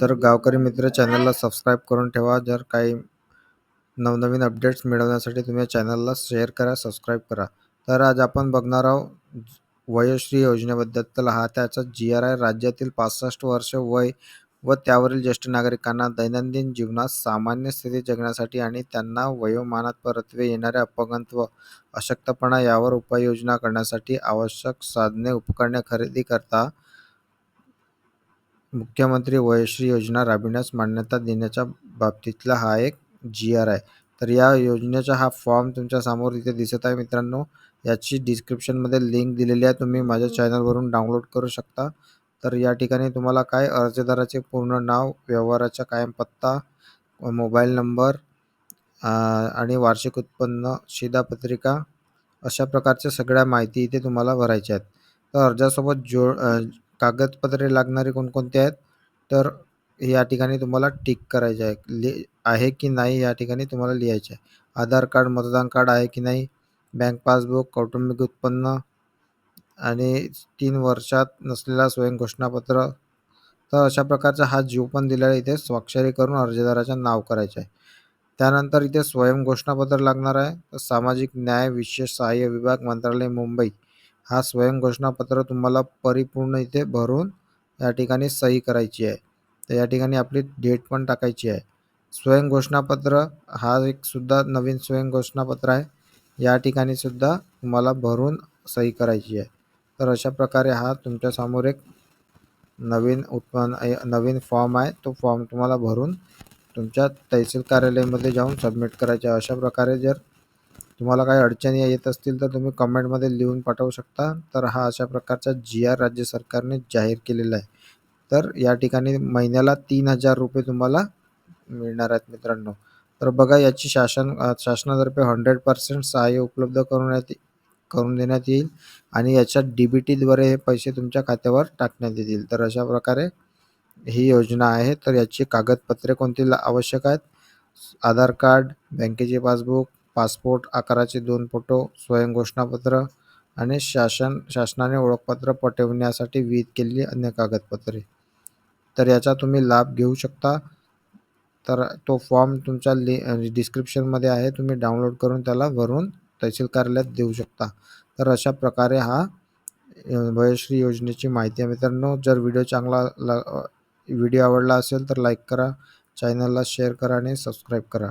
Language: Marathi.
तर गावकरी मित्र चॅनलला सबस्क्राईब करून ठेवा. जर काही नवनवीन अपडेट्स मिळवण्यासाठी तुम्ही चॅनलला शेअर करा सबस्क्राईब करा. तर आज आपण बघणार आहोत वयोश्री योजनेबद्दल. हा त्याचा जी आर आय राज्यातील पासष्ट वर्ष वय व त्यावरील ज्येष्ठ नागरिकांना दैनंदिन जीवनात सामान्य स्थिती जगण्यासाठी आणि त्यांना वयोमानात परत्वे येणारे अपंगत्व अशक्तपणा यावर उपाययोजना करण्यासाठी आवश्यक साधने उपकरणे खरेदी करता. मुख्यमंत्री वयश्री योजना राबविण्यास मान्यता देण्याच्या बाबतीतला हा एक जी आर आहे. तर या योजनेचा हा फॉर्म तुमच्यासमोर इथे दिसत आहे मित्रांनो. याची डिस्क्रिप्शनमध्ये लिंक दिलेली आहे. तुम्ही माझ्या चॅनलवरून डाउनलोड करू शकता. तर या ठिकाणी तुम्हाला काय अर्जदाराचे पूर्ण नाव व्यवहाराचा कायम पत्ता मोबाईल नंबर आणि वार्षिक उत्पन्न शिधापत्रिका अशा प्रकारच्या सगळ्या माहिती इथे तुम्हाला भरायच्या आहेत. तर अर्जासोबत जो कागदपत्रे लागणारी कोणकोणती आहेत? तर या ठिकाणी तुम्हाला टिक करायचे आहे. लि आहे की नाही या ठिकाणी तुम्हाला लिहायचे आहे. आधार कार्ड मतदान कार्ड आहे की नाही? बँक पासबुक कौटुंबिक उत्पन्न आणि तीन वर्षात नसलेला स्वयंघोषणापत्र. तर अशा प्रकारचा हा जीव पण दिलेला इथे स्वाक्षरी करून अर्जदाराचे नाव करायचे आहे. त्यानंतर इथे स्वयंघोषणापत्र लागणार आहे. सामाजिक न्याय विशेष सहाय्य विभाग मंत्रालय मुंबई. हा स्वयंघोषणापत्र तुम्हाला परिपूर्ण इथे भरून या ठिकाणी सही करायची आहे. तर या ठिकाणी आपली डेट पण टाकायची आहे. स्वयंघोषणापत्र हा एक सुद्धा नवीन स्वयंघोषणापत्र आहे. या ठिकाणी सुद्धा तुम्हाला भरून सही करायची आहे. तर अशा प्रकारे हा तुमच्यासमोर एक नवीन उत्पन्न नवीन फॉर्म आहे. तो फॉर्म तुम्हाला भरून तुमच्या तहसील कार्यालयामध्ये जाऊन सबमिट करायचे अशा प्रकारे जर तुम्हाला काही अडचणी येत असतील तर तुम्ही कमेंटमध्ये लिहून पाठवू शकता. तर हा अशा प्रकारचा जी आर राज्य सरकारने जाहीर केलेला आहे. तर या ठिकाणी महिन्याला तीन हजार रुपये तुम्हाला मिळणार आहेत मित्रांनो. तर बघा याची शासन शासनातर्फे हंड्रेड पर्सेंट सहाय्य उपलब्ध करून करून देण्यात येईल आणि याच्या डी बी टीद्वारे हे पैसे तुमच्या खात्यावर टाकण्यात येतील. तर अशा प्रकारे ही योजना आहे. तर याची कागदपत्रे कोणती आवश्यक आहेत? आधार कार्ड बँकेचे पासबुक पासपोर्ट आकाराचे दोन फोटो स्वयंघोषणापत्र आणि शासन शासनाने ओळखपत्र पटविण्यासाठी विहित केलेली अन्य कागदपत्रे. तर याचा तुम्ही लाभ घेऊ शकता. तर तो फॉर्म तुमच्या लि डिस्क्रिप्शनमध्ये आहे. तुम्ही डाउनलोड करून त्याला भरून तहसील कार्यालयात देऊ शकता. तर अशा प्रकारे हा वयश्री योजनेची माहिती आहे. मित्रांनो जर व्हिडिओ चांगला ला व्हिडिओ आवडला असेल तर लाईक करा. चॅनलला शेअर करा आणि सबस्क्राईब करा.